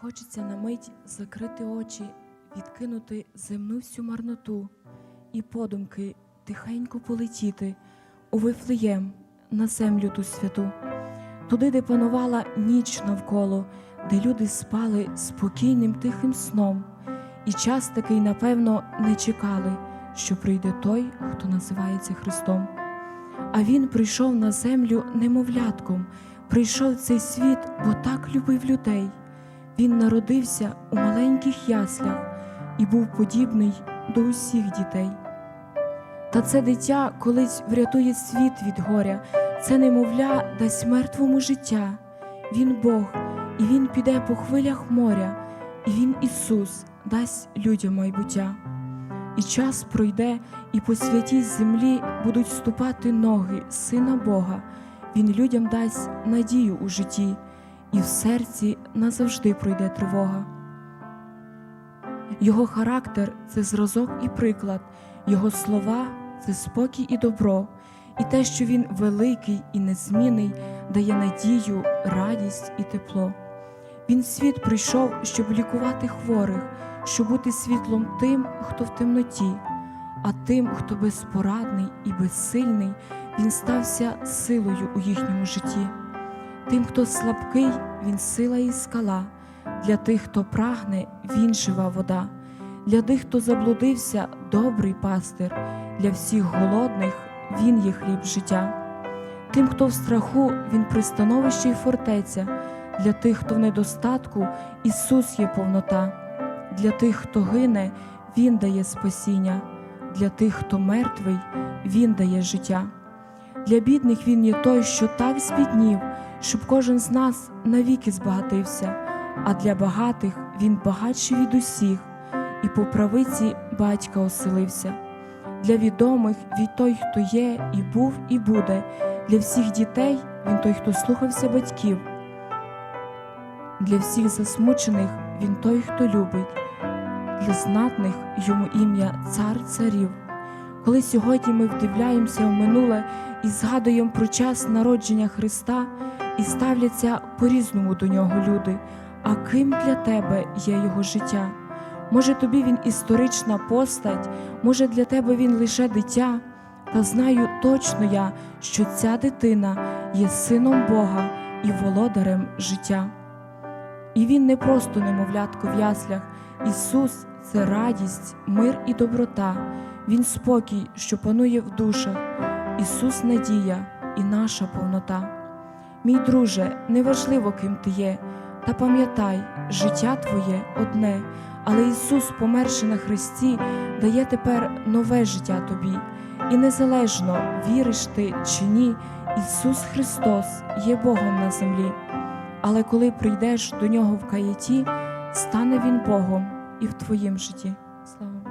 Хочеться на мить закрити очі, відкинути земну всю марноту і подумки тихенько полетіти у Вифлеєм на землю ту святу, туди, де панувала ніч навколо, де люди спали спокійним тихим сном, і час такий, напевно, не чекали, що прийде той, хто називається Христом. А Він прийшов на землю немовлятком, прийшов в цей світ, бо так любив людей. Він народився у маленьких яслях і був подібний до усіх дітей. Та це дитя колись врятує світ від горя, це немовля дасть мертвому життя. Він Бог, і Він піде по хвилях моря, і Він Ісус дасть людям майбуття. І час пройде, і по святій землі будуть ступати ноги Сина Бога. Він людям дасть надію у житті, і в серці назавжди пройде тривога. Його характер це зразок і приклад, його слова це спокій і добро, і те, що він великий і незмінний, дає надію, радість і тепло. Він світ прийшов, щоб лікувати хворих, щоб бути світлом тим, хто в темноті, а тим, хто безпорадний і безсильний, він стався силою у їхньому житті. Тим, хто слабкий, він сила і скала, для тих, хто прагне, він жива вода, для тих, хто заблудився, добрий пастир, для всіх голодних він є хліб життя. Тим, хто в страху, він пристановище й фортеця, для тих, хто в недостатку, Ісус є повнота, для тих, хто гине, Він дає спасіння, для тих, хто мертвий, Він дає життя. Для бідних Він є той, що так збіднів, щоб кожен з нас навіки збагатився, а для багатих Він багатший від усіх, і по правиці батька оселився. Для відомих він той, хто є, і був, і буде, для всіх дітей він той, хто слухався батьків, для всіх засмучених він той, хто любить, для знатних йому ім'я цар царів. Коли сьогодні ми вдивляємося в минуле і згадуємо про час народження Христа і ставляться по-різному до нього люди, а ким для тебе є його життя? Може, тобі він історична постать, може для тебе він лише дитя, та знаю точно я, що ця дитина є сином Бога і володарем життя. І він не просто немовлятко в яслях, Ісус це радість, мир і доброта, Він спокій, що панує в душах, Ісус надія і наша повнота. Мій друже, неважливо, ким ти є, та пам'ятай, життя твоє одне, але Ісус, померши на Христі, дає тепер нове життя тобі. І незалежно віриш ти чи ні, Ісус Христос є Богом на землі. Але коли прийдеш до Нього в каяті, стане Він Богом і в твоїм житті. Слава.